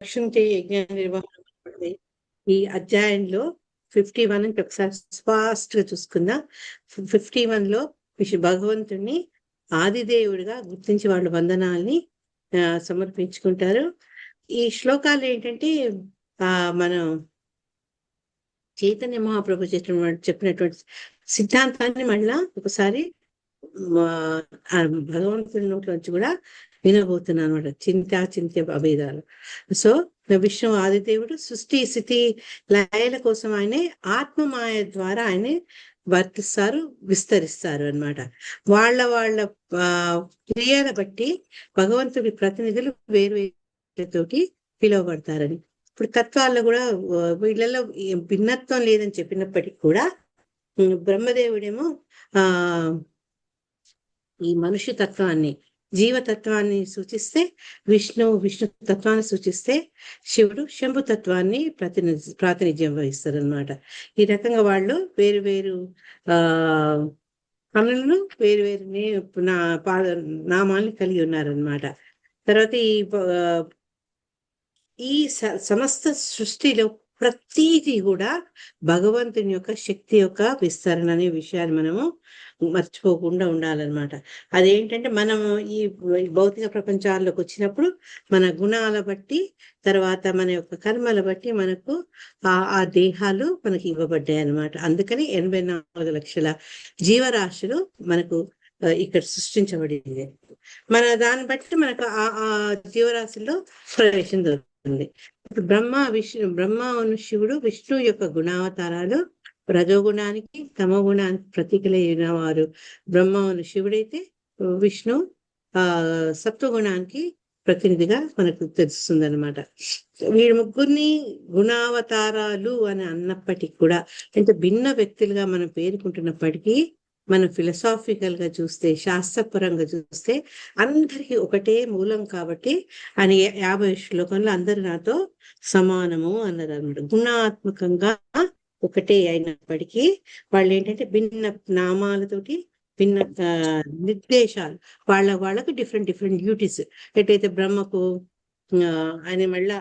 దక్షిణ యజ్ఞ నిర్వహణ ఈ అధ్యాయంలో ఫిఫ్టీ వన్ నుంచి ఒకసారి ఫాస్ట్గా చూసుకుందాం ఫిఫ్టీ వన్లో భగవంతుడిని ఆదిదేవుడిగా గుర్తించి వాళ్ళు వందనాల్ని సమర్పించుకుంటారు. ఈ శ్లోకాలు ఏంటంటే ఆ మనం చైతన్య మహాప్రభు చెప్పిన చెప్పినటువంటి సిద్ధాంతాన్ని మళ్ళా ఒకసారి భగవంతుడి నోట్లోంచి కూడా వినబోతున్నాను అనమాట చింత చింత అభేదాలు. సో విష్ణు ఆదిదేవుడు సృష్టి స్థితి లయల కోసం ఆయనే ఆత్మమాయ ద్వారా ఆయనే వర్తిస్తారు విస్తరిస్తారు అన్నమాట. వాళ్ళ వాళ్ళ క్రియల బట్టి భగవంతుడి ప్రతినిధులు వేరు వేరుతోటి పిలువబడతారని. ఇప్పుడు తత్వాల్లో కూడా వీళ్ళలో భిన్నత్వం లేదని చెప్పినప్పటికీ కూడా బ్రహ్మదేవుడేమో ఆ ఈ మనుష్య తత్వాన్ని జీవతత్వాన్ని సూచిస్తే విష్ణు విష్ణు తత్వాన్ని సూచిస్తే శివుడు శంభు తత్వాన్ని ప్రతినిధి ప్రాతినిధ్యం వహిస్తారు అనమాట ఈ రకంగా వాళ్ళు వేరు వేరు ఆ పనులను వేరు వేరు నే- నా పాద నామాల్ని కలిగి ఉన్నారనమాట తర్వాత ఈ ఈ స- సమస్త సృష్టిలో ప్రతీది కూడా భగవంతుని యొక్క శక్తి యొక్క విస్తరణ అనే విషయాన్ని మనము మర్చిపోకుండా ఉండాలన్నమాట. అదేంటంటే మనం ఈ భౌతిక ప్రపంచాల్లోకి వచ్చినప్పుడు మన గుణాల బట్టి తర్వాత మన యొక్క కర్మల బట్టి మనకు ఆ ఆ దేహాలు మనకి ఇవ్వబడ్డాయి అన్నమాట అందుకని ఎనభై నాలుగు లక్షల జీవరాశులు మనకు ఇక్కడ సృష్టించబడింది. మన దాన్ని బట్టి మనకు ఆ ఆ జీవరాశుల్లో ప్రవేశం దొరుకుతుంది బ్రహ్మ విష్ణు బ్రహ్మ అను శివుడు విష్ణు యొక్క గుణావతారాలు రజోగుణానికి తమగుణానికి ప్రతీకలైన వారు బ్రహ్మ అను శివుడైతే విష్ణు ఆ సత్వగుణానికి ప్రతినిధిగా మనకు తెలుస్తుంది అనమాట వీడి ముగ్గురిని గుణావతారాలు అని అన్నప్పటికీ కూడా అంటే భిన్న వ్యక్తులుగా మనం పేర్కొంటున్నప్పటికీ మనం ఫిలసాఫికల్గా చూస్తే శాస్త్రపరంగా చూస్తే అందరికీ ఒకటే మూలం కాబట్టి అని యాభై శ్లోకంలో అందరు నాతో సమానము అన్నారు అనమాట గుణాత్మకంగా ఒకటే అయినప్పటికీ వాళ్ళు ఏంటంటే భిన్న నామాలతోటి భిన్న నిర్దేశాలు. వాళ్ళ వాళ్ళకు డిఫరెంట్ డిఫరెంట్ డ్యూటీస్ ఎటైతే బ్రహ్మకు ఆ, ఆయన మళ్ళా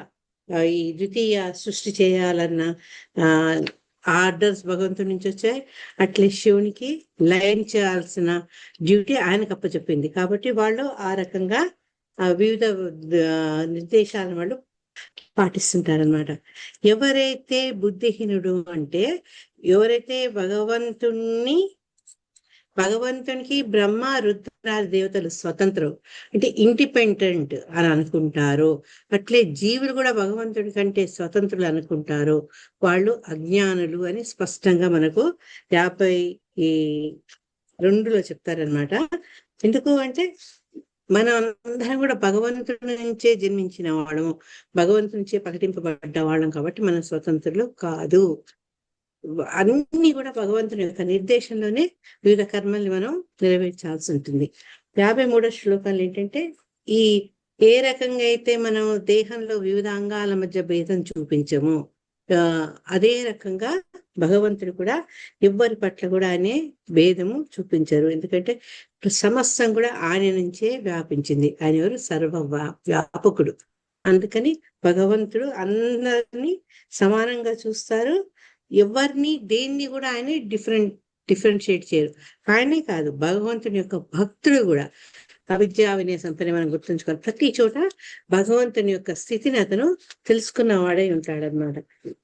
ఈ ద్వితీయ సృష్టి చేయాలన్న ఆ ఆర్డర్స్ భగవంతుడి నుంచి వచ్చాయి. అట్లే శివునికి లైన్ చేయాల్సిన డ్యూటీ ఆయనకు అప్పచెప్పింది. కాబట్టి వాళ్ళు ఆ రకంగా ఆ వివిధ నిర్దేశాలను వాళ్ళు పాటిస్తుంటారనమాట ఎవరైతే బుద్ధిహీనుడు అంటే ఎవరైతే భగవంతుణ్ణి భగవంతునికి బ్రహ్మ రుద్రాది దేవతలు స్వతంత్రం. అంటే ఇండిపెండెంట్ అని అనుకుంటారు. అట్లే జీవులు కూడా భగవంతుడి కంటే స్వతంత్రులు అనుకుంటారు. వాళ్ళు అజ్ఞానులు అని స్పష్టంగా మనకు యాభై ఈ రెండులో చెప్తారనమాట ఎందుకు అంటే మనం అందరం కూడా భగవంతుడి నుంచే జన్మించిన వాళ్ళము. భగవంతుడి నుంచే ప్రకటింపబడ్డ వాళ్ళం కాబట్టి మనం స్వతంత్రులు కాదు. అన్ని కూడా భగవంతుని యొక్క నిర్దేశంలోనే వివిధ కర్మల్ని మనం నెరవేర్చాల్సి ఉంటుంది. యాభై మూడో శ్లోకాలు ఏంటంటే ఈ ఏ రకంగా అయితే మనం దేహంలో వివిధ అంగాల మధ్య భేదం చూపించము అదే రకంగా భగవంతుడు కూడా ఎవ్వరి పట్ల కూడా అనే భేదము చూపించారు. ఎందుకంటే సమస్తం కూడా ఆయన నుంచే వ్యాపించింది. ఆయన ఎవరు? సర్వ వ్యాపకుడు. అందుకని భగవంతుడు అందరినీ సమానంగా చూస్తారు. ఎవరిని దేన్ని కూడా ఆయన డిఫరెంట్ డిఫరెన్షియేట్ చేయరు. ఆయనే కాదు భగవంతుని యొక్క భక్తుడు కూడా. అవిద్యా వినయ సంపని మనం గుర్తుంచుకోవాలి. ప్రతి చోట భగవంతుని యొక్క స్థితిని అతను తెలుసుకున్న ఉంటాడనమాట ఉంటాడన్నమాట.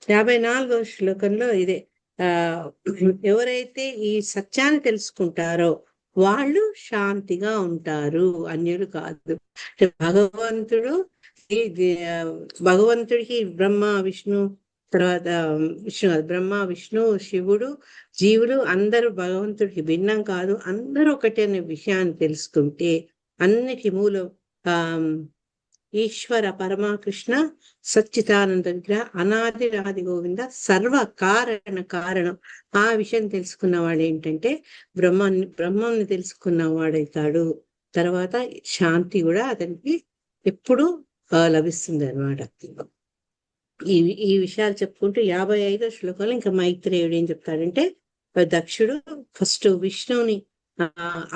యాభై నాలుగో శ్లోకంలో ఇదే ఆ ఎవరైతే ఈ సత్యాన్ని తెలుసుకుంటారో వాళ్ళు శాంతిగా ఉంటారు. అన్యులు కాదు. అంటే భగవంతుడు భగవంతుడికి బ్రహ్మ విష్ణు తర్వాత విష్ణు బ్రహ్మ విష్ణు శివుడు జీవుడు అందరూ భగవంతుడికి భిన్నం కాదు. అందరూ ఒకటే అనే విషయాన్ని తెలుసుకుంటే అన్నిటి మూలం ఆ ఈశ్వర పరమకృష్ణ సచ్చిదానంద విగ్రహ అనాది రాది గోవింద సర్వ కారణ కారణం. ఆ విషయం తెలుసుకున్న వాడు ఏంటంటే బ్రహ్మాన్ని బ్రహ్మాన్ని తెలుసుకున్న వాడైతాడు. తర్వాత శాంతి కూడా అతనికి ఎప్పుడు లభిస్తుంది అనమాట ఈ ఈ విషయాలు చెప్పుకుంటూ యాభై ఐదో శ్లోకంలో ఇంకా మైత్రేయుడు ఏం చెప్తాడంటే దక్షుడు ఫస్ట్ విష్ణువుని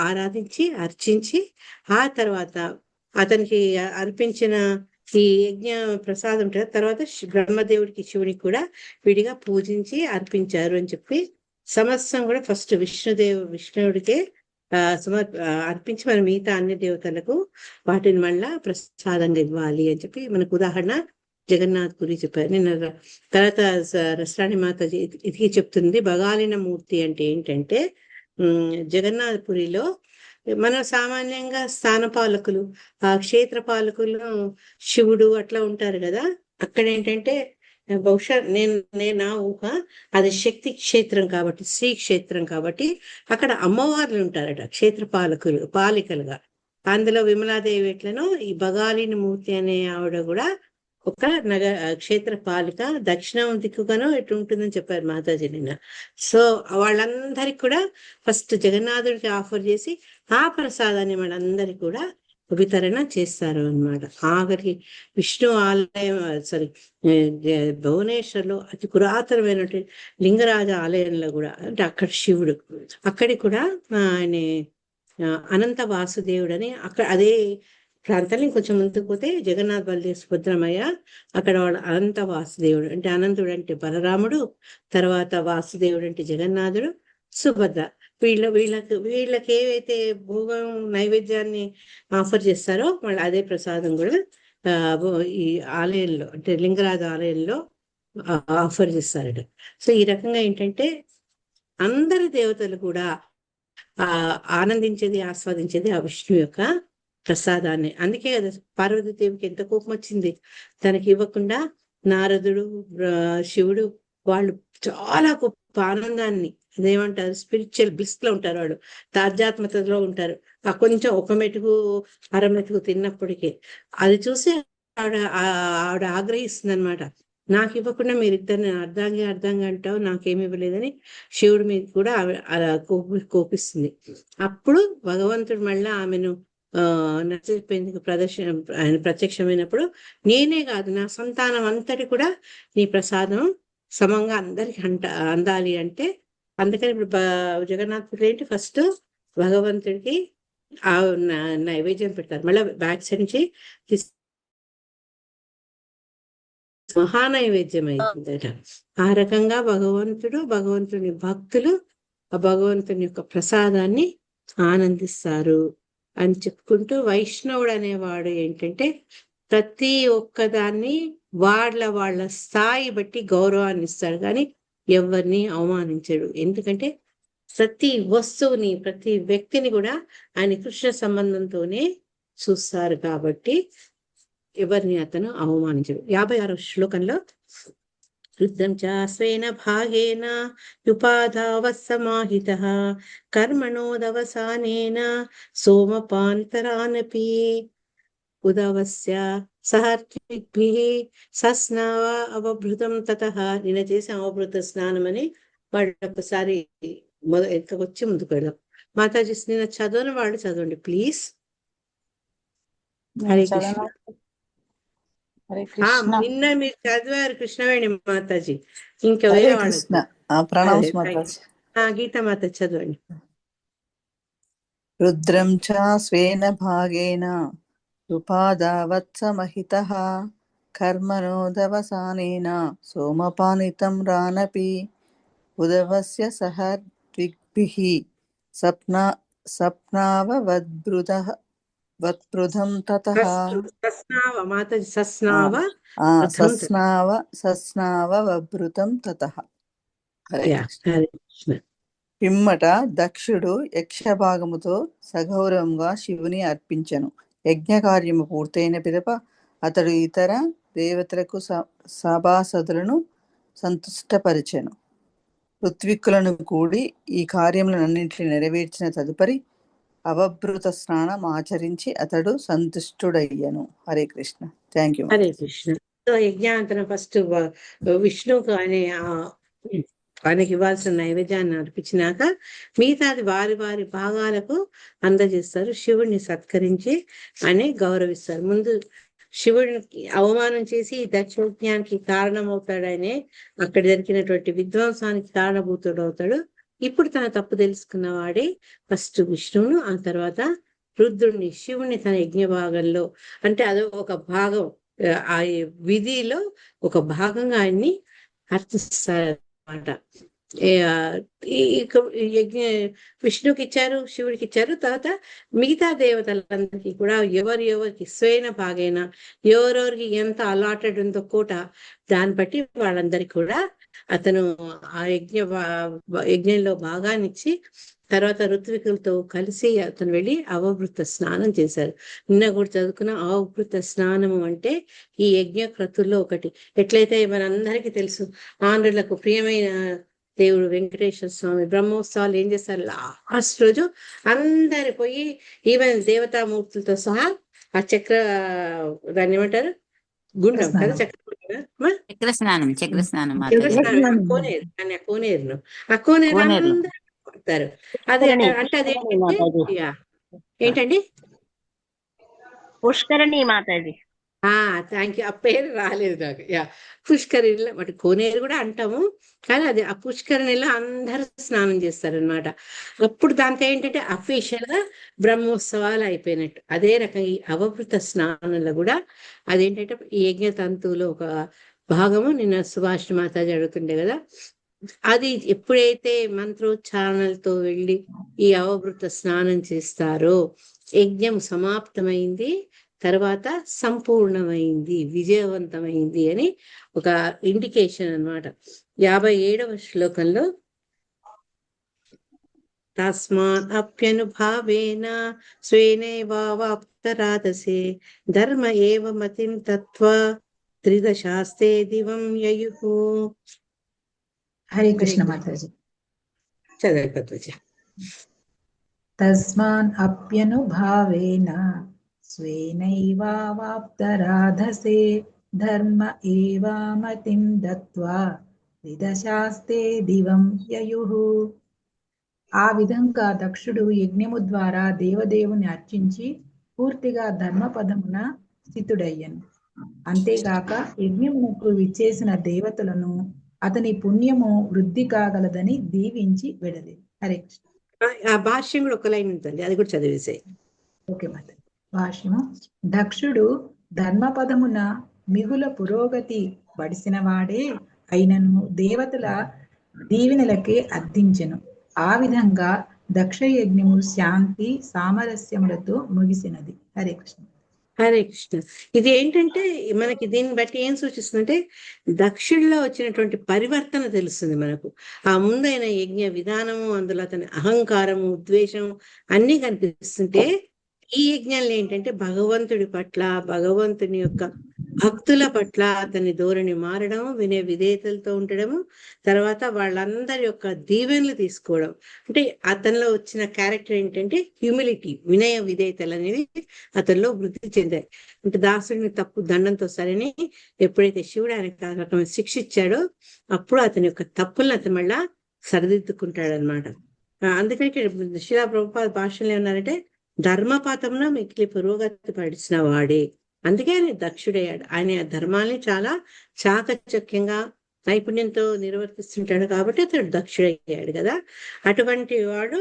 ఆరాధించి అర్చించి ఆ తర్వాత అతనికి అర్పించిన ఈ యజ్ఞ ప్రసాదం ఉంటుంది తర్వాత శి- బ్రహ్మదేవుడికి శివుడికి కూడా విడిగా పూజించి అర్పించారు అని చెప్పి సమస్తం కూడా ఫస్ట్ విష్ణుదేవు విష్ణువుడికే ఆ, సమర్ అర్పించి మన మిగతా అన్ని దేవతలకు వాటిని మళ్ళా ప్రసాదంగా ఇవ్వాలి అని చెప్పి మనకు ఉదాహరణ జగన్నాథ్ గురి చెప్పారు. నిన్న తర్వాత రసరాణి మాత ఇది చెప్తుంది. బగాలిన మూర్తి అంటే ఏంటంటే ఉమ్, జగన్నాథపురిలో మనం సామాన్యంగా స్థాన పాలకులు ఆ క్షేత్ర పాలకులు శివుడు అట్లా ఉంటారు కదా. అక్కడ ఏంటంటే బహుశా నేను నేను నా ఊహ అది శక్తి క్షేత్రం కాబట్టి శ్రీ క్షేత్రం కాబట్టి అక్కడ అమ్మవార్లు ఉంటారట క్షేత్ర పాలకులు పాలికలుగా. అందులో విమలాదేవి ఎట్లనో ఈ బగాలిని మూర్తి అనే ఆవిడ కూడా ఒక నగ క్షేత్ర పాలిక దక్షిణం దిక్కుగానో ఎటు ఉంటుందని చెప్పారు మాతాజీ నిన్న. సో వాళ్ళందరికి కూడా ఫస్ట్ జగన్నాథుడికి ఆఫర్ చేసి ఆ ప్రసాదాన్ని వాళ్ళందరికీ కూడా వితరణ చేస్తారు అన్నమాట. ఆఖరికి విష్ణు ఆలయం సారీ భువనేశ్వర్లో అతి పురాతనమైనటువంటి లింగరాజ ఆలయంలో కూడా అంటే అక్కడ శివుడు అక్కడికి కూడా ఆయన అనంత వాసుదేవుడు అని అక్కడ అదే ప్రాంతాన్ని ఇంకొంచెం ముందుకు పోతే జగన్నాథ్ బల్లి సుభద్రమయ్య అక్కడ వాళ్ళ అనంత వాసుదేవుడు అంటే అనంతుడు అంటే బలరాముడు తర్వాత వాసుదేవుడు అంటే జగన్నాథుడు సుభద్ర. వీళ్ళ వీళ్ళకి వీళ్ళకి ఏవైతే భోగం నైవేద్యాన్ని ఆఫర్ చేస్తారో మళ్ళీ అదే ప్రసాదం కూడా ఈ ఆలయంలో అంటే లింగరాజు ఆలయంలో ఆఫర్ చేస్తారట. సో ఈ రకంగా ఏంటంటే అందరి దేవతలు కూడా ఆ ఆనందించేది ఆస్వాదించేది ఆ విష్ణు యొక్క ప్రసాదాన్ని. అందుకే కదా పార్వతీదేవికి ఎంత కోపం వచ్చింది. తనకి ఇవ్వకుండా నారదుడు శివుడు వాళ్ళు చాలా గొప్ప ఆనందాన్ని అదేమంటారు స్పిరిచువల్ బ్లిస్లో ఉంటారు వాళ్ళు. తాధ్యాత్మతలో ఉంటారు. ఆ కొంచెం ఒక మెటుకు అర మెతుకు తిన్నప్పటికీ అది చూసి ఆవిడ ఆ- ఆవిడ ఆగ్రహిస్తుంది అనమాట నాకు ఇవ్వకుండా మీరు ఇద్దరిని అర్థంగా అర్థంగా అంటావు నాకేమి ఇవ్వలేదని శివుడి మీద కూడా అలా కోపి కోపిస్తుంది. అప్పుడు భగవంతుడు మళ్ళీ ఆమెను ఆ ప్రదర్శన ఆయన ప్రత్యక్షమైనప్పుడు నేనే కాదు నా సంతానం అంతటి కూడా నీ ప్రసాదం సమంగా అందరికి అంట అందాలి అంటే అందుకని ఇప్పుడు జగన్నాథ్ ఏంటి? ఫస్ట్ భగవంతుడికి ఆ నైవేద్యం పెడతారు. మళ్ళీ బ్యాక్ సైడ్ నుంచి మహానైవేద్యం అయిందట ఆ రకంగా భగవంతుడు భగవంతుని భక్తులు ఆ భగవంతుని యొక్క ప్రసాదాన్ని ఆనందిస్తారు. అని చెప్పుకుంటూ వైష్ణవుడు అనేవాడు ఏంటంటే ప్రతి ఒక్కదాన్ని వాళ్ళ వాళ్ళ స్థాయి బట్టి గౌరవాన్ని ఇస్తాడు కానీ ఎవరిని అవమానించడు. ఎందుకంటే ప్రతి వస్తువుని ప్రతి వ్యక్తిని కూడా ఆయన కృష్ణ సంబంధంతోనే చూస్తారు కాబట్టి ఎవరిని అతను అవమానించడు. యాభై ఆరో శ్లోకంలో రుద్ధం చ స్వేన భాగేన యుపాధావత్సమాహిత కర్మణోదవసానేన సోమపాంతరానపి ఉదవస్య సహర్భిః సస్నావ అవభృతం తత. నిన్న చేసిన అవభృత స్నానం అని వాళ్ళు ఒకసారి మొద వచ్చి ముందుకు వెళ్ళాం మాతాజీ నిన్న చదవని వాళ్ళు చదవండి ప్లీజ్. హరే కృష్ణ. నిన్న మీరు చదివారు కృష్ణవేణి మాతాజీ. ఇంకా వేరే గీతా మాత చదవండి. రుద్రం చ స్వేన భాగేన ఉపాదావత్సమహితః కర్మణోదవసానేన సోమపానితం రానపి ఉదవస్య సహ ద్విగ్భిః సప్న సప్నావవద్భృత వత్పృథం తతః సస్నావ మాతాజీ సస్నావ. సస్నావ సస్నావ వభృతం తతః పిమ్మట దక్షుడు యక్షభాగముతో సగౌరవంగా శివుని అర్పించెను యజ్ఞకార్యము పూర్తయిన పిదప అతడు ఇతర దేవతలకు స- సభాసదులను సంతుష్టపరిచెను ఋత్విక్కులను కూడి ఈ కార్యములన్నింటినీ నెరవేర్చిన తదుపరి అవభృత స్నానం ఆచరించి అతడు సంతుష్టుడయ్యను. Hare Krishna. Thank you Hare Krishna. So యజ్ఞాంతరం first విష్ణువుకు అనే ఆయనకి ఇవ్వాల్సిన నైవేద్యాన్ని అర్పించినాక మిగతాది వారి వారి భాగాలకు అందజేస్తారు. శివుడిని సత్కరించి అని గౌరవిస్తారు. ముందు శివుడికి అవమానం చేసి ఈ దక్షయజ్ఞానికి కారణమవుతాడనే అక్కడ జరిగినటువంటి విధ్వంసానికి కారణభూతుడు అవుతాడు ఇప్పుడు తన తప్పు తెలుసుకున్న వాడే ఫస్ట్ విష్ణువును ఆ తర్వాత రుద్రుణ్ణి శివుణ్ణి తన యజ్ఞ భాగంలో. అంటే అదో ఒక భాగం ఆ విధిలో ఒక భాగంగా ఆయన్ని అర్థిస్తారన్నమాట ఈ యజ్ఞ విష్ణుకి ఇచ్చారు శివుడికి ఇచ్చారు తర్వాత మిగతా దేవతలందరికీ కూడా ఎవరు ఎవరికి స్వైన భాగైన ఎవరెవరికి ఎంత అలాటెడ్ ఉందో కోట దాన్ని బట్టి వాళ్ళందరికీ కూడా అతను ఆ యజ్ఞ యజ్ఞంలో భాగానిచ్చి తర్వాత ఋత్వికులతో కలిసి అతను వెళ్ళి అవభృత స్నానం చేశారు. నిన్న కూడా చదువుకున్న అవభృత స్నానము అంటే ఈ యజ్ఞ క్రతుల్లో ఒకటి. ఎట్లయితే మనందరికీ తెలుసు ఆంధ్రులకు ప్రియమైన దేవుడు వెంకటేశ్వర స్వామి బ్రహ్మోత్సవాలు ఏం చేస్తారు? లాస్ట్ రోజు అందరు పోయి ఈవెన్ దేవతామూర్తులతో సహా ఆ చక్ర దాన్ని ఏమంటారు? గుండం కదా. చక్ర స్నానం చక్ర స్నానం చక్ర కోనేరు కానీ ఆ కోనేరును ఆ కోనేరు. అందరూ అది. అంటే అది. ఏంటండి? పుష్కరణి మాతాజీ. Thank you. ఆ పేరు రాలేదు నాకు. యా. పుష్కరిణిలో మరి కోనేరు కూడా అంటాము. కానీ అది ఆ పుష్కరిణిలో అందరూ స్నానం చేస్తారనమాట అప్పుడు దాంతో ఏంటంటే అఫీషియల్గా బ్రహ్మోత్సవాలు అయిపోయినట్టు. అదే రకంగా ఈ అవభృత స్నానంలో కూడా అదేంటంటే ఈ యజ్ఞ తంతువులో ఒక భాగము నిన్న సుభాష్ మాతాజీ అడుగుతుండే కదా. అది ఎప్పుడైతే మంత్రోచ్చారణలతో వెళ్ళి ఈ అవభృత స్నానం చేస్తారో యజ్ఞం సమాప్తమైంది. తర్వాత సంపూర్ణమైంది విజయవంతమైంది అని ఒక ఇండికేషన్ అన్నమాట. యాభై ఏడవ శ్లోకంలో తస్మాత్ అప్యనుభావేన స్వేనైవాప్తరాదసే ధర్మ ఏవ మతిం తత్వ త్రిదశాస్తే దివం యయుః. హరే కృష్ణ మాతాజీ. చదవండి పద్మజ తస్మాన్ అప్యనుభావేన స్వేనైవాప్తరాధసే ధర్మ ఏవామతిం దత్వా విదశాస్తే దివం యయుః ఆ విధంగా దక్షుడు యజ్ఞము ద్వారా దేవదేవుని అర్చించి పూర్తిగా ధర్మపదమున స్థితుడయ్యను. అంతేగాక యజ్ఞమునకు విచ్చేసిన దేవతలను అతని పుణ్యము వృద్ధి కాగలదని దీవించి వెడలి హరే కృష్ణ. భాష్యం కూడా ఒక లైన్ ఉంటుంది అది కూడా చదివేసాయి. ఓకే మాత భాష్యము. దక్షుడు ధర్మపదమున మిగుల పురోగతి పడిసిన వాడే అయినను దేవతల దీవెనలకే అర్థించెను. ఆ విధంగా దక్ష యజ్ఞము శాంతి సామరస్యములతో ముగిసినది. హరే కృష్ణ. హరే కృష్ణ. ఇది ఏంటంటే మనకి దీన్ని బట్టి ఏం సూచిస్తుందంటే దక్షిణలో వచ్చినటువంటి పరివర్తన తెలుస్తుంది మనకు. ఆ ముందైన యజ్ఞ విధానము అందులో అతని అహంకారము ఉద్వేషం అన్ని కనిపిస్తుంటే ఈ యజ్ఞంలో ఏంటంటే భగవంతుడి పట్ల భగవంతుని యొక్క భక్తుల పట్ల అతని ధోరణి మారడం వినయ విధేయతలతో ఉండడము తర్వాత వాళ్ళందరి యొక్క దీవెనలు తీసుకోవడం అంటే అతనిలో వచ్చిన క్యారెక్టర్ ఏంటంటే హ్యూమిలిటీ వినయ విధేయతలు అనేవి అతనిలో వృద్ధి చెందాయి అంటే దాసుడిని తప్పు దండంతో సరని ఎప్పుడైతే శివుడు ఆయనకు ఆ రకమైన శిక్ష ఇచ్చాడో అప్పుడు అతని యొక్క తప్పులను అతను మళ్ళా సరిదిద్దుకుంటాడనమాట అందుకని ఇక్కడ శిలా ప్రభుపాద భాషలో ఏమన్నారంటే ధర్మపాతంలో మిగిలి పురోగతి పడిచిన వాడే. అందుకే ఆయన దక్షుడయ్యాడు. ఆయన ఆ ధర్మాల్ని చాలా చాకచక్యంగా నైపుణ్యంతో నిర్వర్తిస్తుంటాడు కాబట్టి అతడు దక్షుడయ్యాడు కదా. అటువంటి వాడు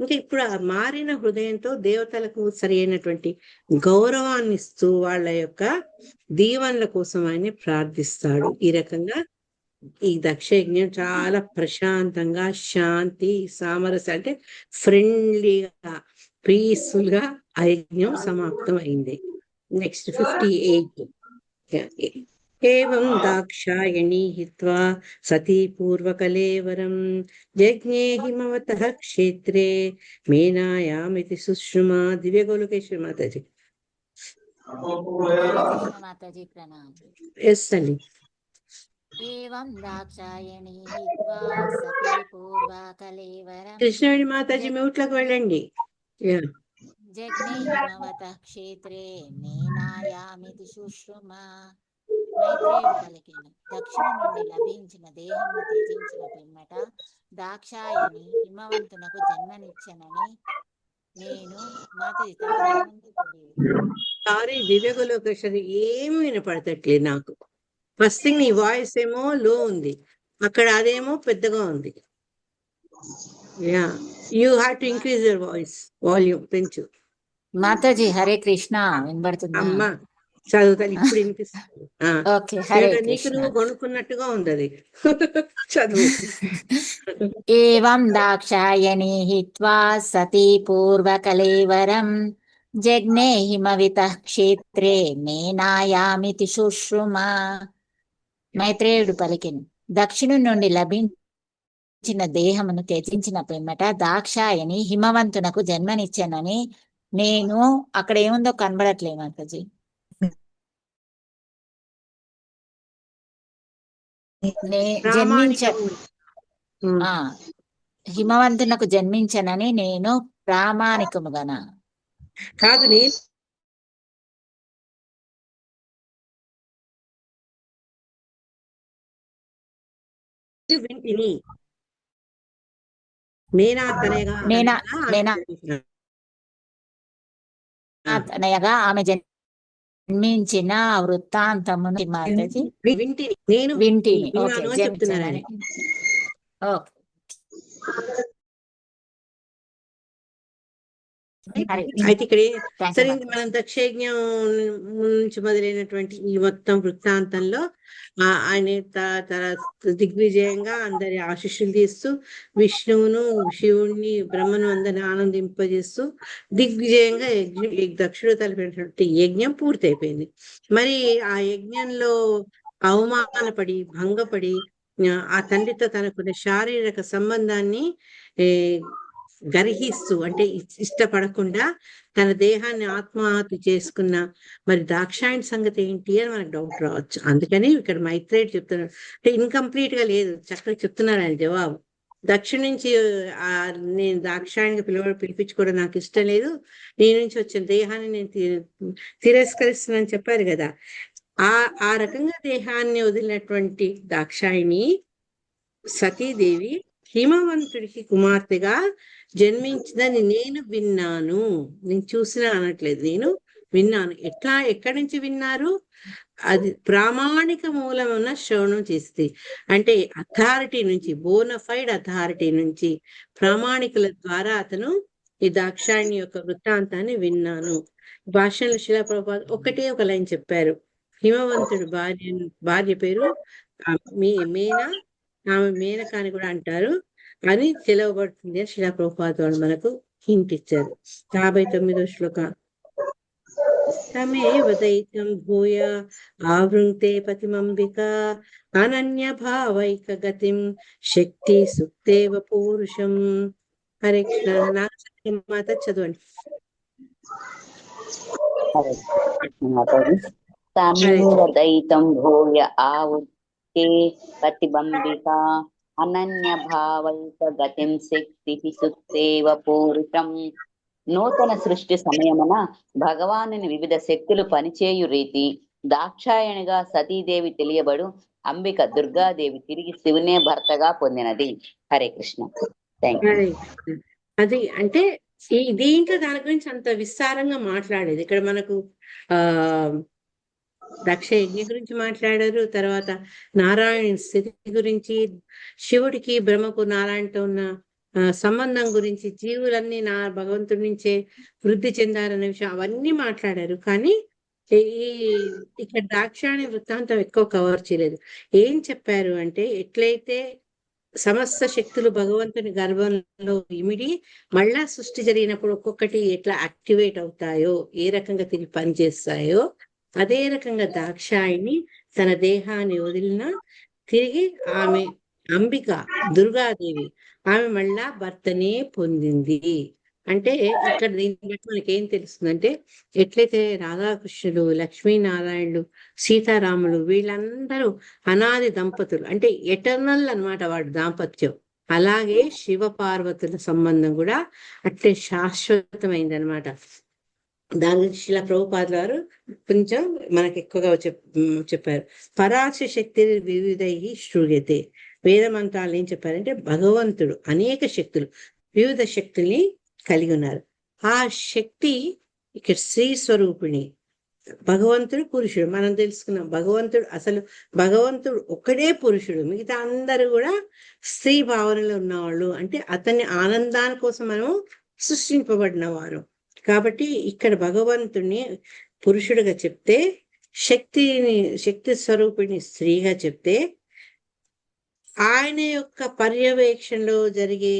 ఇంకా ఇప్పుడు ఆ మారిన హృదయంతో దేవతలకు సరి అయినటువంటి గౌరవాన్ని ఇస్తూ వాళ్ళ యొక్క దీవెనల కోసం ఆయన ప్రార్థిస్తాడు. ఈ రకంగా ఈ దక్షయజ్ఞం చాలా ప్రశాంతంగా శాంతి సామరస్య అంటే ఫ్రెండ్లీగా పీస్ఫుల్గా ఆ యజ్ఞం సమాప్తం అయింది నెక్స్ట్ ఫిఫ్టీ ఎయిట్ ఏం దాక్షాయణీ హిత్వా సతీ పూర్వకలేవరం జజ్ఞే హిమవత క్షేత్రే మేనాయామితి సుష్మా దివ్యగోలుకేశ్వర మాతాజీ మాతాజీ ప్రణామ్ ఎస్ అండి కృష్ణవేణి మాతాజీ మ్యూట్లోకి వెళ్ళండి. Yeah. జగ్నే హిమవత క్షేత్రే మేనాయామితి శుశ్రుమ మైత్రేయుడు పలికిన. దక్షిణ నుండి లభించిన దేహమును త్యజించిన పిమ్మట దాక్షాయని హిమవంతునకు జన్మనిచ్చనని నేను మాతది సారీ దివ్యగోలోకేశ్వరి ఏమి వినపడతట్లేదు నాకు. ఫస్ట్ థింగ్ నీ వాయిస్ ఏమో లో ఉంది. అక్కడ అదేమో పెద్దగా ఉంది. Yeah you have to increase your voice volume పెంచు మాతాజీ హరే కృష్ణ. వినబడుతుందా? అమ్మా చదువుతాను ఇప్పుడు వినిపిస్తుంది. ఓకే హరే నీకు నువ్వు కొనుక్కున్నట్టుగా ఉంది అది. చదువు. ఏవం దాక్షాయణీ హిత్వా సతీ పూర్వకలేవరం. జగ్నే హిమవితః క్షేత్రే మేనాయామితి శుశ్రుమా. మైత్రేయుడు పలికెను దక్షిణం నుండి లభించిన దేహమును త్యజించిన పిమ్మట దాక్షాయని హిమవంతునకు జన్మనిచ్చానని నేను అక్కడ ఏముందో కనబడట్లేదు మాతాజీ. జన్మించ హిమవంతునకు జన్మించనని నేను ప్రామాణికముగాన. కాదు నేను వింటిని మేనా తనయగా మేనా- ఆమె జన్మించిన. వృత్తాంతమును మాతాజీ వింటిని నేను వింటిని. ఓకే చెప్తున్నాను ఓకే. అయితే ఇక్కడ సరే. మనం దక్షయజ్ఞం నుంచి మొదలైనటువంటి ఈ మొత్తం వృత్తాంతంలో ఆ ఆయన దిగ్విజయంగా అందరి ఆశీస్సులు తీస్తూ విష్ణువును శివుణ్ణి బ్రహ్మను అందరిని ఆనందింపజేస్తూ దిగ్విజయంగా యజ్ఞ దక్షుడు తలపినటువంటి యజ్ఞం పూర్తయిపోయింది. మరి ఆ యజ్ఞంలో అవమానపడి భంగపడి ఆ, తండ్రితో తనకున్న శారీరక సంబంధాన్ని ఏ, గర్హిస్తూ అంటే ఇష్టపడకుండా తన దేహాన్ని ఆత్మహత్య చేసుకున్న మరి దాక్షాయణ సంగతి ఏంటి అని మనకు డౌట్ రావచ్చు. అందుకని ఇక్కడ మైత్రేయుడు చెప్తున్నాడు అంటే ఇన్కంప్లీట్గా లేదు. చక్కగా చెప్తున్నారు ఆయన జవాబు. దక్షిణ నుంచి ఆ నేను దాక్షాయణిగా పిలవ పిలిపించుకోవడం నాకు ఇష్టం లేదు. నీ నుంచి వచ్చిన దేహాన్ని నేను తి- తిరస్కరిస్తున్నానని చెప్పారు కదా. ఆ ఆ రకంగా దేహాన్ని వదిలినటువంటి దాక్షాయిని సతీదేవి హిమవంతుడికి కుమార్తెగా జన్మించిందని నేను విన్నాను. నేను చూసినా అనట్లేదు. నేను విన్నాను. ఎట్లా ఎక్కడి నుంచి విన్నారు? అది ప్రామాణిక మూలమున్న శ్రవణం చేస్తే. అంటే అథారిటీ నుంచి బోనఫైడ్ అథారిటీ నుంచి ప్రామాణికుల ద్వారా అతను ఈ దాక్షాయణి యొక్క వృత్తాంతాన్ని విన్నాను. భాషలో శిలాప్రభా ఒకటే ఒక లైన్ చెప్పారు. హిమవంతుడు భార్య భార్య పేరు మీ మేనా? ఆమె మేనక అని కూడా అంటారు. అని తెలవబడుతుంది అని శిలాప్రభుపాద వాళ్ళు మనకు హింట్ ఇచ్చారు. యాభై తొమ్మిదో శ్లోక. తమేవ దైత్యం భూయ ఆవృంక్తే పతిమంబిక అనన్య భావైక గతిం శక్తి సుక్తేవ పూరుషం. హరే కృష్ణ. మాత చదవండి. హరే కృష్ణ మాతాజీ. తమేవ దయితం భూయ ఆవుతే ప్రతిబంబిక అనన్య భావైక గతిం శక్తి సుత్తేవ పూరితం నూతన సృష్టి సమయమున భగవానుని వివిధ శక్తులు పనిచేయు రీతి దాక్షాయణిగా సతీదేవి తెలియబడు అంబిక దుర్గాదేవి తిరిగి శివునే భర్తగా పొందినది. హరే కృష్ణ. హరే కృష్ణ. అది అంటే ఈ దీంట్లో దాని గురించి అంత విస్తారంగా మాట్లాడేది ఇక్కడ మనకు ఆ దక్ష యజ్ఞ గురించి మాట్లాడారు. తర్వాత నారాయణ స్థితి గురించి శివుడికి బ్రహ్మకు నారాయణతో ఉన్న ఆ, సంబంధం గురించి జీవులన్నీ నా భగవంతుడి నుంచే వృద్ధి చెందారనే విషయం అవన్నీ మాట్లాడారు. కానీ ఈ ఇక్కడ దాక్షాయణి వృత్తాంతం ఎక్కువ కవర్ చేయలేదు. ఏం చెప్పారు అంటే ఎట్లయితే సమస్త శక్తులు భగవంతుని గర్భంలో ఇమిడి మళ్ళా సృష్టి జరిగినప్పుడు ఒక్కొక్కటి ఎట్లా యాక్టివేట్ అవుతాయో ఏ రకంగా తిరిగి పనిచేస్తాయో అదే రకంగా దాక్షాయిని తన దేహాన్ని వదిలిన తిరిగి ఆమె అంబిక దుర్గాదేవి ఆమె మళ్ళా భర్తనే పొందింది. అంటే ఇక్కడ దీన్ని బట్టి మనకి ఏం తెలుస్తుందంటే ఎట్లయితే రాధాకృష్ణుడు లక్ష్మీనారాయణుడు సీతారాములు వీళ్ళందరూ అనాది దంపతులు అంటే ఎటర్నల్ అన్నమాట వాడు దాంపత్యం. అలాగే శివ పార్వతుల సంబంధం కూడా అట్లే శాశ్వతమైంది అనమాట దాని గురించి శిలా ప్రభుపాద గారు కొంచెం మనకి ఎక్కువగా చెప్ చెప్పారు. పరాశ శక్తి వివిధ శ్రూయతే వేద మంత్రాలు ఏం చెప్పారంటే భగవంతుడు అనేక శక్తులు వివిధ శక్తుల్ని కలిగి ఉన్నారు. ఆ శక్తి ఇక్కడ స్త్రీ స్వరూపిణి భగవంతుడు పురుషుడు. మనం తెలుసుకున్నాం భగవంతుడు అసలు భగవంతుడు ఒక్కడే పురుషుడు. మిగతా అందరూ కూడా స్త్రీ భావనలో ఉన్నవాళ్ళు. అంటే అతన్ని ఆనందాని కోసం మనం సృష్టింపబడిన వారు. కాబట్టి ఇక్కడ భగవంతుని పురుషుడిగా చెప్తే శక్తిని శక్తి స్వరూపిణి స్త్రీగా చెప్తే ఆయన యొక్క పర్యవేక్షణలో జరిగే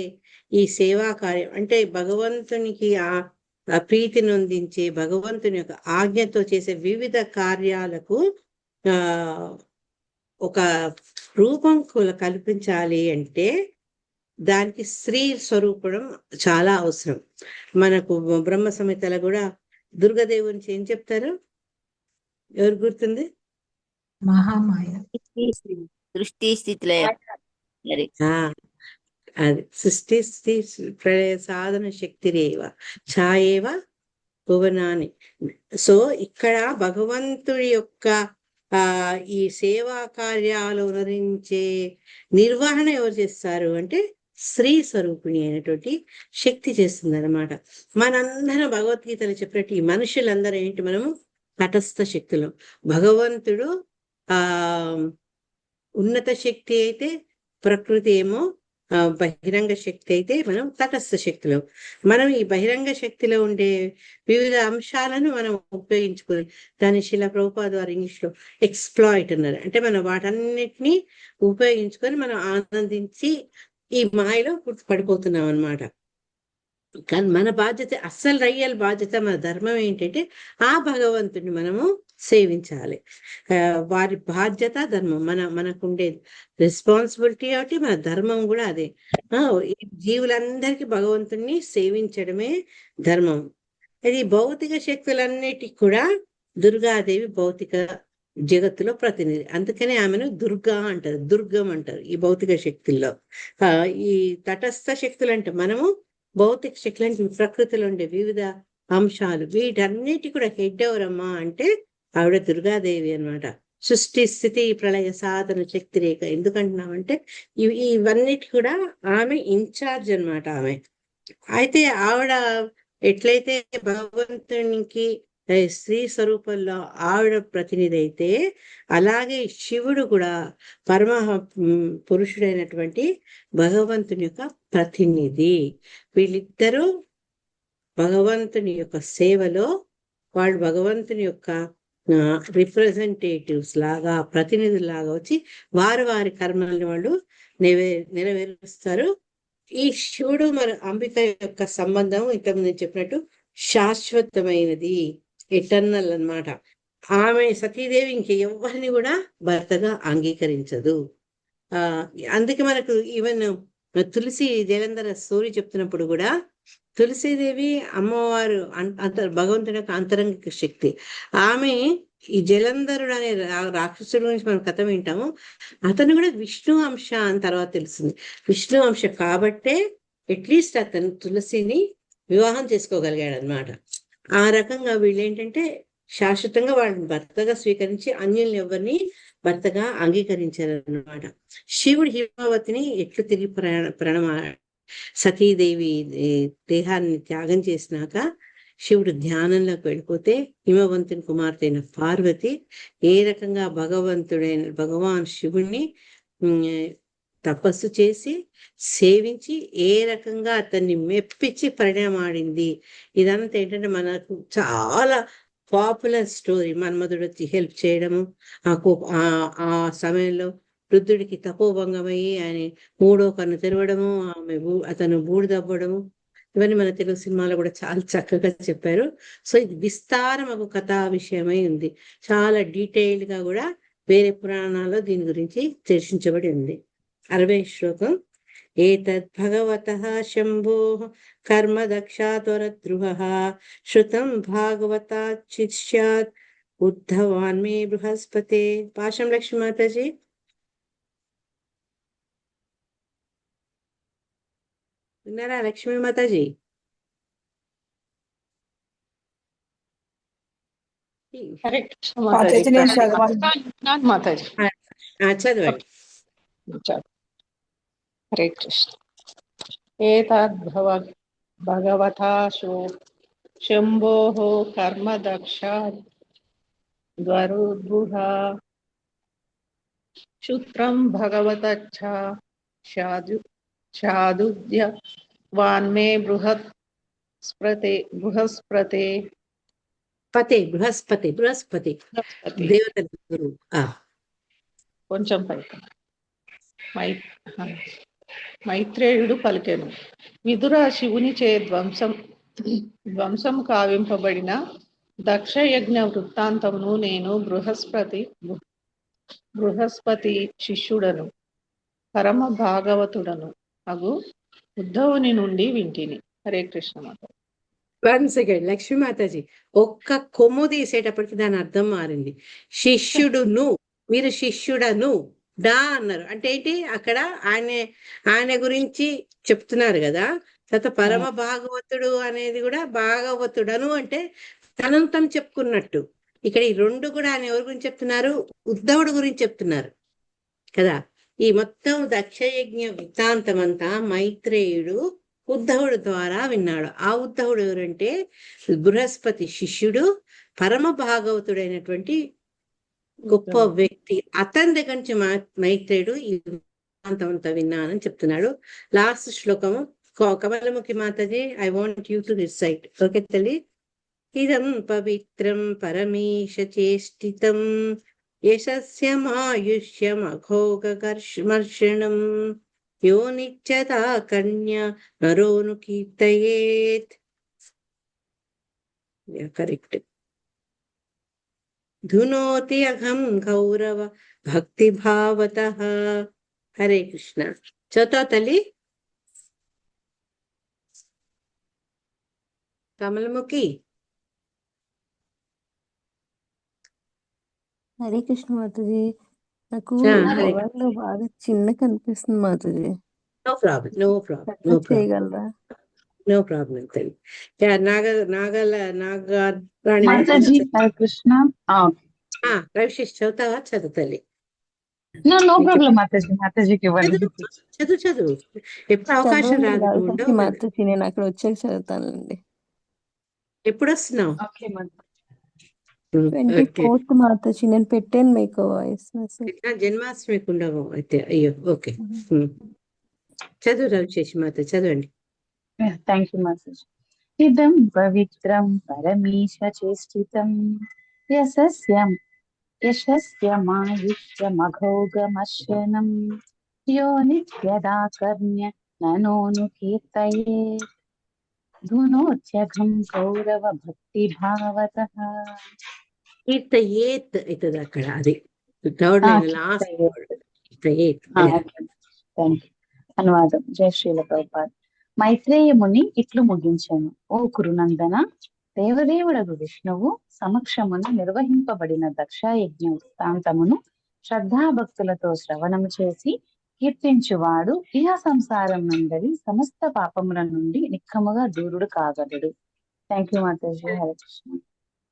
ఈ సేవా కార్యం అంటే భగవంతునికి ఆ ఆ ప్రీతిని అందించే భగవంతుని యొక్క ఆజ్ఞతో చేసే వివిధ కార్యాలకు ఆ ఒక రూపం కుల- కల్పించాలి అంటే దానికి స్త్రీ స్వరూపం చాలా అవసరం. మనకు బ్రహ్మ సంహితలో కూడా దుర్గదేవి గురించి ఏం చెప్తారు? ఎవరు గుర్తుంది? మహామాయ. సృష్టి ఆ అది సృష్టి స్థితి ప్రళయ సాధన శక్తి రేవ ఛాయేవ భువనాన్ని. సో ఇక్కడ భగవంతుడి యొక్క ఆ ఈ సేవా కార్యాలు వివరించే నిర్వహణ ఎవరు చేస్తారు? అంటే స్త్రీ స్వరూపిణి అయినటువంటి శక్తి చేస్తుంది అనమాట మనందరం భగవద్గీతలో చెప్పినట్టు ఈ మనుషులందరూ ఏంటి మనము? తటస్థ శక్తులు. భగవంతుడు ఆ ఉన్నత శక్తి అయితే ప్రకృతి ఏమో ఆ, బహిరంగ శక్తి అయితే మనం తటస్థ శక్తిలో. మనం ఈ బహిరంగ శక్తిలో ఉండే వివిధ అంశాలను మనం ఉపయోగించుకుని దాని శిల ప్రభుపాద వారు ఇంగ్లీష్లో ఎక్స్ప్లాయిట్ అన్నారు. అంటే మనం వాటన్నిటిని ఉపయోగించుకొని మనం ఆనందించి ఈ మాయలో పడిపోతున్నాం అన్నమాట కానీ మన బాధ్యత అస్సలు రయ్యల బాధ్యత మన ధర్మం ఏంటంటే ఆ భగవంతుని మనము సేవించాలి. వారి బాధ్యత ధర్మం. మన మనకుండే రెస్పాన్సిబిలిటీ ఒకటి మన ధర్మం కూడా అదే. ఈ జీవులందరికీ భగవంతుణ్ణి సేవించడమే ధర్మం. ఇది భౌతిక శక్తులన్నిటికి కూడా దుర్గాదేవి భౌతిక జగత్తులో ప్రతినిధి. అందుకనే ఆమెను దుర్గా అంటారు దుర్గం అంటారు ఈ భౌతిక శక్తుల్లో. ఆ, ఈ తటస్థ శక్తులు అంటే మనము భౌతిక శక్తులు అంటే ప్రకృతిలో ఉండే వివిధ అంశాలు వీటన్నిటి కూడా హెడ్ ఎవరమ్మా అంటే ఆవిడ దుర్గాదేవి అన్నమాట. సృష్టి స్థితి ప్రళయ సాధన శక్తి రేఖ ఎందుకంటున్నామంటే ఇవి ఇవన్నిటి కూడా ఆమె ఇన్ఛార్జ్ అన్నమాట ఆమె. అయితే ఆవిడ ఎట్లయితే భగవంతునికి స్త్రీ స్వరూపంలో ఆవిడ ప్రతినిధి అయితే అలాగే శివుడు కూడా పరమ పురుషుడైనటువంటి భగవంతుని యొక్క ప్రతినిధి. వీళ్ళిద్దరూ భగవంతుని యొక్క సేవలో వాళ్ళు భగవంతుని యొక్క రిప్రజెంటేటివ్స్ లాగా ప్రతినిధులాగా వచ్చి వారి వారి కర్మల్ని వాళ్ళు నెరవే నెరవేరుస్తారు. ఈ శివుడు మన అంబిక యొక్క సంబంధం ఇంతకు చెప్పినట్టు శాశ్వతమైనది. ఎటర్నల్ అన్నమాట. ఆమె సతీదేవి ఇంక ఎవరిని కూడా భర్తగా అంగీకరించదు. ఆ అందుకే మనకు ఈవెన్ తులసి జలంధర స్టోరీ చెప్తున్నప్పుడు కూడా తులసీదేవి అమ్మవారు అం- అంతర్ భగవంతుడి యొక్క అంతరంగిక శక్తి. ఆమె ఈ జలంధరుడు అనే రాక్షసుడు గురించి మనం కథ వింటాము. అతను కూడా విష్ణు అంశ అని తర్వాత తెలిసింది విష్ణు అంశ కాబట్టే అట్లీస్ట్ అతను తులసిని వివాహం చేసుకోగలిగాడు అనమాట ఆ రకంగా వీళ్ళు ఏంటంటే శాశ్వతంగా వాళ్ళని భర్తగా స్వీకరించి అన్యుల్ని ఎవరిని భర్తగా అంగీకరించారన్నమాట. శివుడు హిమవతిని ఎట్లు తిరిగి ప్రయాణ ప్రణమా సతీదేవి దేహాన్ని త్యాగం చేసినాక శివుడు ధ్యానంలోకి వెళ్ళిపోతే హిమవంతుని కుమార్తె అయిన పార్వతి ఏ రకంగా భగవంతుడైన భగవాన్ శివుణ్ణి తపస్సు చేసి సేవించి ఏ రకంగా అతన్ని మెప్పించి పరిణామాడింది. ఇదంతా ఏంటంటే మనకు చాలా పాపులర్ స్టోరీ మన్మధుడు వచ్చి హెల్ప్ చేయడము ఆ కో- ఆ- ఆ సమయంలో వృద్ధుడికి తపోభంగమయ్యి ఆయన మూడో కన్ను తెరవడము ఆమె బూ- అతను బూడిదవ్వడము. ఇవన్నీ మన తెలుగు సినిమాలో కూడా చాలా చక్కగా చెప్పారు. సో ఇది విస్తారమగు కథా విషయమై ఉంది. చాలా డీటెయిల్డ్గా కూడా వేరే పురాణాల్లో దీని గురించి చర్చించబడి ఉంది. అరవై శ్లోకం ఏతద్ భగవత శంభో కర్మ దక్షాత్వరద్రువ శృతం భాగవత చిష్యాత్ ఉద్ధవాన్ మే బృహస్పతే పాశం లక్ష్మీ మాతాజీ విన్నారా లక్ష్మీ మాతాజీ హరే కృష్ణ ఆ, మాతాజీ చైతన్య చదవాలి. నాన్ మాతాజీ ఆ, చదవండి చాలు. హరే కృష్ణ ఏతద్భవ భగవతా శో శంభోः కర్మదక్షాత్ ద్వరుద్భుః శుత్రం భగవతచ్చ శాదు శాదుద్య వాన్మే బృహత్ స్ప్రతే బృహస్ప్రతే పతే బృహస్పతి బృహస్పతి బృహస్పతి దేవతల గురువు ఆ కొంచెం పైకి. మై ఆ. మైత్రేయుడు పలికెను. విదుర శివుని చే ధ్వంసం ధ్వంసం కావింపబడిన దక్షయజ్ఞ వృత్తాంతమును నేను బృహస్పతి బృహస్పతి శిష్యుడను పరమ భాగవతుడను అగు ఉద్ధవుని నుండి వింటిని. హరే కృష్ణ మాత. వన్ సెకండ్ లక్ష్మీమాతాజీ ఒక్క కొమ్ము తీసేటప్పటికి దాని అర్థం మారింది. శిష్యుడును మీరు శిష్యుడను డా అన్నారు. అంటే ఏంటి? అక్కడ ఆయన ఆయన గురించి చెప్తున్నారు కదా. తర్వాత పరమ భాగవతుడు అనేది కూడా భాగవతుడను అంటే తనను తను చెప్పుకున్నట్టు. ఇక్కడ ఈ రెండు కూడా ఆయన ఎవరి గురించి చెప్తున్నారు? ఉద్ధవుడు గురించి చెప్తున్నారు. కదా? ఈ మొత్తం దక్షయజ్ఞ వృత్తాంతం అంతా మైత్రేయుడు ఉద్ధవుడు ద్వారా విన్నాడు. ఆ ఉద్ధవుడు ఎవరంటే బృహస్పతి శిష్యుడు పరమ భాగవతుడైనటువంటి గొప్ప వ్యక్తి. అతని దగ్గర నుంచి మా మైత్రేయుడు ఈ అంతా విన్నానని చెప్తున్నాడు. లాస్ట్ శ్లోకము కమలముఖి మాతజీ I want you to recite okay తల్లి? ఇదం పవిత్రం పరమేశ చేష్టితం యశస్యమాయుష్యమఘోగకర్షమర్షణం యో నిత్యతా కన్య నరోను కీర్తయేత్ కరెక్ట్ ధునోతి అహం గౌరవ భక్తి భావత హరే కృష్ణ చదువుతావు తల్లి కమలముఖి హరే కృష్ణ మాతాజీ నాకు ఆ, హరే మొబైల్లో బాగా చిన్న కనిపిస్తుంది Mataji. No problem no problem పెద్ద నో ప్రాబ్లం చేయగలరా? నో ప్రాబ్లం తల్లి యా, నాగ నాగల నాగరాణి కృష్ణ ఆ, రవిశేష్ చదువుతావా చదువు తల్లి నో నో ప్రాబ్లం మాతాజీ మాతాజీకి ఇవ్వండి చదువు చదువు చదువు ఎప్పుడు అవకాశం రాదు. మాతాజీ నేను అక్కడ వచ్చాక చదువుతానులేండి ఎప్పుడు వస్తున్నావు ఫోర్త్ మాతాజీ నేను పెట్టాను మీకు వాయిస్ జన్మాష్టమికి ఉండవు అయితే అయ్యో ఓకే. చదువు రవిశేష్ మాత చదవండి థ్యాంక్ యూ మాతాజీ ఇదం పవిత్రం పరమేశ చేష్టితం యశస్యం యశస్యమాయుష్యమఘోగమర్షణం యో నిత్యదాకర్ణ్య ననోను కీర్తయే ధునోత్యఘం కౌరవ భక్తి భావత కీర్త ఏత్ అవుతుంది అక్కడ అది థర్డ్ లాస్ట్ కీర్తయేత్. అనువాదం జయ శ్రీల ప్రభుపాద్ మైత్రేయముని ఇట్లు ముగించాను. ఓ కురునందన దేవదేవుడగు విష్ణువు సమక్షమున నిర్వహింపబడిన దక్షయజ్ఞ వృత్తాంతమును శ్రద్ధాభక్తులతో శ్రవణము చేసి కీర్తించువాడు ఇహ సంసారం నుండి సమస్త పాపముల నుండి నిక్కముగా దూరుడు కాగలడు. Thank you Mataji. హరే కృష్ణ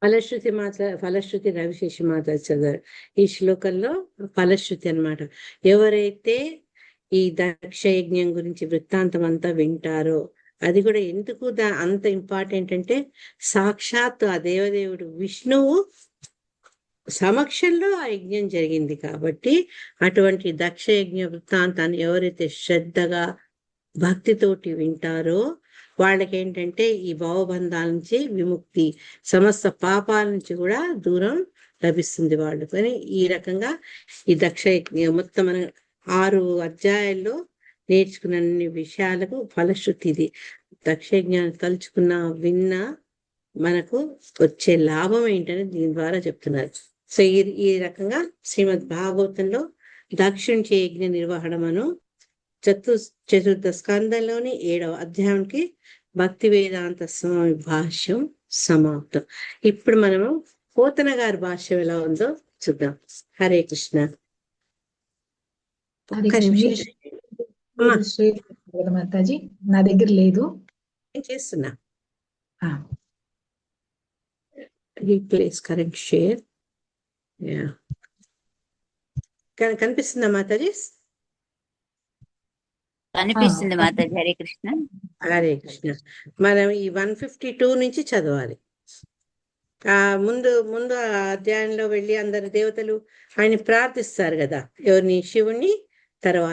ఫలశ్రుతి మాత ఫలశ్రుతి రవిశేష మాత చదివారు ఈ శ్లోకంలో ఫలశ్రుతి అన్నమాట. ఎవరైతే ఈ దక్ష యజ్ఞం గురించి వృత్తాంతం అంతా వింటారో? అది కూడా ఎందుకు దా అంత ఇంపార్టెంట్ అంటే సాక్షాత్ ఆ దేవదేవుడు విష్ణువు సమక్షంలో ఆ యజ్ఞం జరిగింది కాబట్టి అటువంటి దక్ష యజ్ఞ వృత్తాంతాన్ని ఎవరైతే శ్రద్ధగా భక్తితోటి వింటారో వాళ్ళకి ఏంటంటే ఈ భావబంధాల నుంచి విముక్తి సమస్త పాపాల నుంచి కూడా దూరం లభిస్తుంది వాళ్ళు కానీ ఈ రకంగా ఈ దక్ష మొత్తం ఆరు అధ్యాయాల్లో నేర్చుకున్న అన్ని విషయాలకు ఫలశ్రుతి ఇది. దక్షజ్ఞానం తలుచుకున్న విన్న మనకు వచ్చే లాభం ఏంటని దీని ద్వారా చెప్తున్నారు. సో ఈ ఈ రకంగా శ్రీమద్ భాగవతంలో దక్షిణ యజ్ఞ నిర్వహణమను చతు చతుర్థ స్కందంలోని ఏడవ అధ్యాయానికి భక్తి వేదాంత స్వామి భాష్యం సమాప్తం. ఇప్పుడు మనము పోతన గారి భాష్యం ఎలా ఉందో చూద్దాం. హరే కృష్ణ. ఒక్క. నిమిషం. మాతాజీ? నా దగ్గర లేదు. నేను చేస్తున్నా. ఆ, రీప్లేస్ కరెంట్ షేర్ కనిపిస్తుందా మాతాజీ? కనిపిస్తుంది మాతాజీ హరే కృష్ణ. హరే కృష్ణ. మనం ఈ వన్ ఫిఫ్టీ టూ నుంచి చదవాలి. ఆ ముందు ముందు ఆ అధ్యాయంలో వెళ్ళి అందరు దేవతలు ఆయన ప్రార్థిస్తారు కదా ఎవరిని? శివుణ్ణి తర్వాత